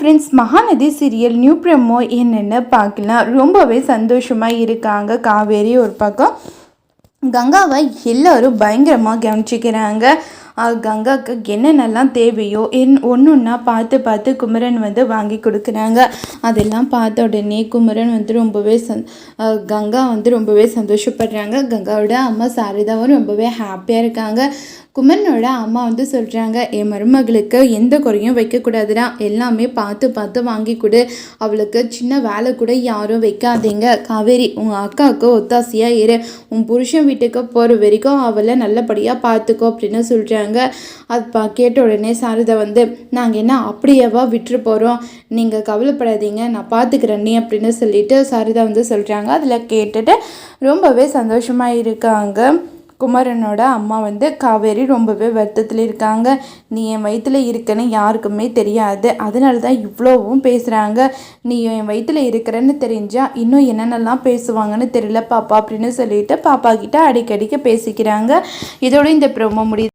Friends Mahanadhi serial new promo என்னென்னு பார்க்கலாம். ரொம்பவே சந்தோஷமாக இருக்காங்க. காவேரி ஒரு பக்கம். கங்காவை எல்லோரும் பயங்கரமாக கவனிச்சிக்கிறாங்க. கங்காவுக்கு என்னென்னலாம் தேவையோ என் ஒன்று ஒன்றா பார்த்து பார்த்து குமரன் வந்து வாங்கி கொடுக்குறாங்க. அதெல்லாம் பார்த்த உடனே குமரன் வந்து ரொம்பவே சந் கங்கா வந்து ரொம்பவே சந்தோஷப்படுறாங்க. கங்காவோட அம்மா சாரதாவும் ரொம்பவே ஹாப்பியாக இருக்காங்க. குமரனோட அம்மா வந்து சொல்கிறாங்க என் மருமகளுக்கு எந்த குறையும் வைக்கக்கூடாதுடா. எல்லாமே பார்த்து பார்த்து வாங்கி கொடு. அவளுக்கு சின்ன வேலை கூட யாரும் வைக்காதீங்க. காவேரி உங்கள் அக்காவுக்கு ஒத்தாசையாக இரு. உன் புருஷன் வீட்டுக்கு போகிற வரைக்கும் அவளை நல்லபடியாக பார்த்துக்கோ அப்படின்னு சொல்கிறாங்க அது கேட்ட உடனே சாரதா வந்து நாங்கள் என்ன அப்படியேவா விட்டுரு போகிறோம் நீங்கள் கவலைப்படாதீங்க நான் பார்த்துக்கிறேன் நீ அப்படின்னு சொல்லிட்டு சாரதா வந்து சொல்கிறாங்க அதில் கேட்டுட்டு ரொம்பவே சந்தோஷமாக இருக்காங்க. குமரனோட அம்மா வந்து காவேரி ரொம்பவே வருத்தத்தில் இருக்காங்க. நீ என் வயிற்றில் இருக்கன்னு யாருக்குமே தெரியாது. அதனால தான் இவ்வளோவும் பேசுகிறாங்க நீ என் வயிற்றில் இருக்கிறன்னு தெரிஞ்சால் இன்னும் என்னென்னலாம் பேசுவாங்கன்னு தெரியல பாப்பா அப்படின்னு சொல்லிட்டு பாப்பா கிட்ட அடிக்கடிக்க பேசிக்கிறாங்க. இதோட இந்த ப்ரோமோ முடியுது